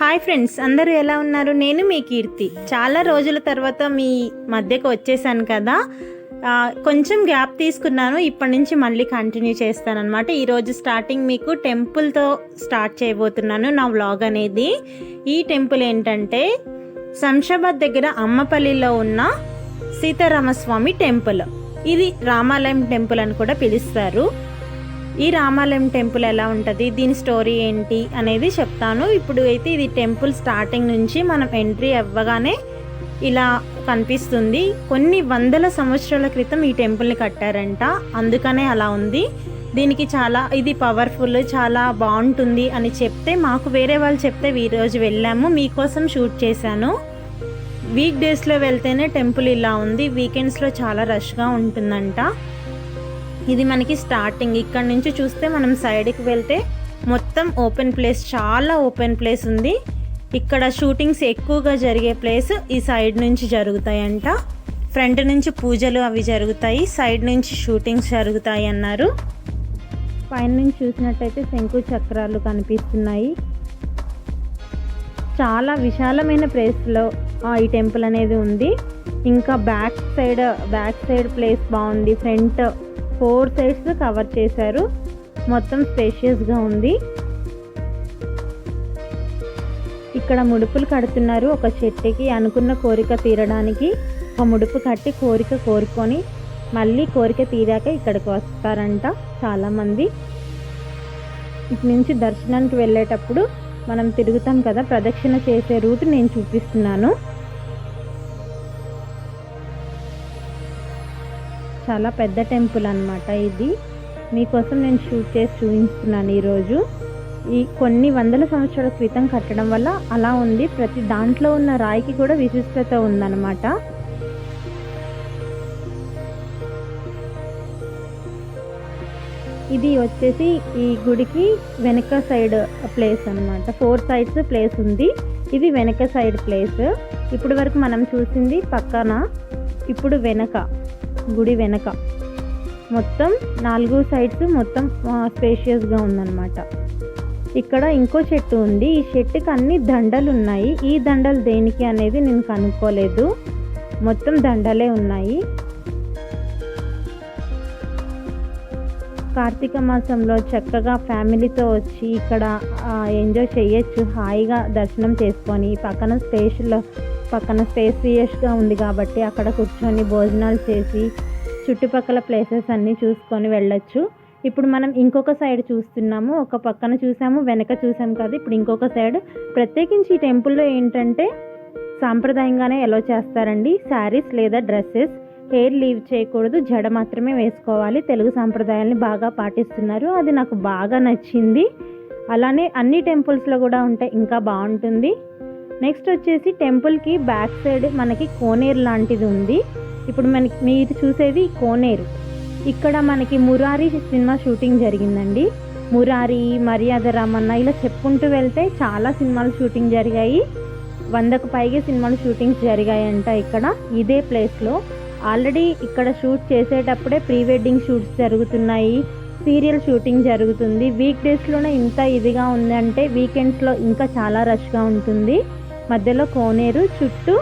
Hi friends అందరూ ఎలా ఉన్నారు? నేను మీ కీర్తి. చాలా రోజుల తర్వాత మీ మధ్యకు వచ్చేసాను కదా. కొంచెం గ్యాప్ తీసుకున్నాను ఇప్పటి నుంచి మళ్ళీ కంటిన్యూ చేస్తానన్నమాట. ఈరోజు స్టార్టింగ్ మీకు టెంపుల్తో స్టార్ట్ చేయబోతున్నాను నా వ్లాగ్ అనేది. ఈ టెంపుల్ ఏంటంటే శంషాబాద్ దగ్గర అమ్మపల్లిలో ఉన్న సీతారామస్వామి టెంపుల్. ఇది రామాలయం టెంపుల్ అని కూడా పిలుస్తారు. ఈ రామాలయం టెంపుల్ ఎలా ఉంటుంది దీని స్టోరీ ఏంటి అనేది చెప్తాను. ఇప్పుడు అయితే ఇది టెంపుల్ స్టార్టింగ్ నుంచి మనం ఎంట్రీ అవ్వగానే ఇలా కనిపిస్తుంది. కొన్ని వందల సంవత్సరాల క్రితం ఈ టెంపుల్ని కట్టారంట. అందుకనే అలా ఉంది. దీనికి చాలా ఇది పవర్ఫుల్ చాలా బాగుంటుంది అని చెప్తే మాకు వేరే వాళ్ళు చెప్తే ఈరోజు వెళ్ళాము మీకోసం షూట్ చేశాను. వీక్ డేస్లో వెళ్తేనే టెంపుల్ ఇలా ఉంది వీకెండ్స్లో చాలా రష్గా ఉంటుందంట. ఇది మనకి స్టార్టింగ్ ఇక్కడ నుంచి చూస్తే మనం సైడ్కి వెళ్తే మొత్తం ఓపెన్ ప్లేస్ చాలా ఓపెన్ ప్లేస్ ఉంది. ఇక్కడ షూటింగ్స్ ఎక్కువగా జరిగే ప్లేస్ ఈ సైడ్ నుంచి జరుగుతాయంట. ఫ్రంట్ నుంచి పూజలు అవి జరుగుతాయి. సైడ్ నుంచి షూటింగ్స్ జరుగుతాయి అన్నారు. పైన నుంచి చూసినట్టయితే శంకు చక్రాలు కనిపిస్తున్నాయి. చాలా విశాలమైన ప్లేస్లో ఈ టెంపుల్ అనేది ఉంది. ఇంకా back side back side place బాగుంది. ఫ్రంట్ ఫోర్ సైడ్స్ కవర్ చేశారు. మొత్తం స్పేషియస్గా ఉంది. ఇక్కడ ముడుపులు కడుతున్నారు. ఒక చెట్టుకి అనుకున్న కోరిక తీరడానికి ఒక ముడుపు కట్టి కోరిక కోరుకొని మళ్ళీ కోరిక తీరాక ఇక్కడికి వస్తారంట చాలామంది. ఇటు నుంచి దర్శనానికి వెళ్ళేటప్పుడు మనం తిరుగుతాం కదా ప్రదక్షిణ చేసే రూట్ నేను చూపిస్తున్నాను. చాలా పెద్ద టెంపుల్ అన్నమాట ఇది. మీకోసం నేను షూట్ చేసి చూపిస్తున్నాను ఈరోజు. ఈ కొన్ని వందల సంవత్సరాల క్రితం కట్టడం వల్ల అలా ఉంది. ప్రతి దాంట్లో ఉన్న రాయికి కూడా విశిష్టత ఉందన్నమాట. ఇది వచ్చేసి ఈ గుడికి వెనక సైడ్ ప్లేస్ అన్నమాట. ఫోర్ సైడ్స్ ప్లేస్ ఉంది. ఇది వెనక సైడ్ ప్లేస్. ఇప్పుడు వరకు మనం చూసింది పక్కన. ఇప్పుడు వెనక. గుడి వెనక. మొత్తం నాలుగు సైడ్స్ మొత్తం స్పేషియస్గా ఉందన్నమాట. ఇక్కడ ఇంకో చెట్టు ఉంది. ఈ చెట్టుకి అన్ని దండలు ఉన్నాయి ఈ దండలు దేనికి అనేది నేను కనుక్కోలేదు. మొత్తం దండలే ఉన్నాయి. కార్తీక మాసంలో చక్కగా ఫ్యామిలీతో వచ్చి ఇక్కడ ఎంజాయ్ చేయొచ్చు. హాయిగా దర్శనం చేసుకొని పక్కన స్పేషల్ పక్కన స్పేసియస్గా ఉంది కాబట్టి అక్కడ కూర్చొని భోజనాలు చేసి చుట్టుపక్కల ప్లేసెస్ అన్నీ చూసుకొని వెళ్ళొచ్చు. ఇప్పుడు మనం ఇంకొక సైడ్ చూస్తున్నాము. ఒక పక్కన చూసాము వెనక చూసాము కదా. ఇప్పుడు ఇంకొక సైడ్ ప్రత్యేకించి ఈ టెంపుల్లో ఏంటంటే సాంప్రదాయంగానే ఎలా చేస్తారండి. శారీస్ లేదా డ్రెస్సెస్ హెయిర్ లీవ్ చేయకూడదు. జడ మాత్రమే వేసుకోవాలి. తెలుగు సాంప్రదాయాల్ని బాగా పాటిస్తున్నారు. అది నాకు బాగా నచ్చింది. అలానే అన్ని టెంపుల్స్లో కూడా ఉంటే ఇంకా బాగుంటుంది. నెక్స్ట్ వచ్చేసి టెంపుల్కి బ్యాక్ సైడ్ మనకి కోనేరు లాంటిది ఉంది. ఇప్పుడు మనకి మీరు చూసేది కోనేరు. ఇక్కడ మనకి మురారి సినిమా షూటింగ్ జరిగిందండి. మురారి మర్యాద రామన్న ఇలా చెప్పుకుంటూ వెళ్తే చాలా సినిమాలు షూటింగ్ జరిగాయి. వందకు పైగా సినిమాలు షూటింగ్స్ జరిగాయంట ఇక్కడ. ఇదే ప్లేస్లో ఆల్రెడీ ఇక్కడ షూట్ చేసేటప్పుడే ప్రీ వెడ్డింగ్ షూట్స్ జరుగుతున్నాయి. సీరియల్ షూటింగ్ జరుగుతుంది. వీక్ డేస్లోనే ఇంత ఇదిగా ఉందంటే వీకెండ్స్లో ఇంకా చాలా రష్గా ఉంటుంది. మధ్యలో కోనేరు చుట్టూ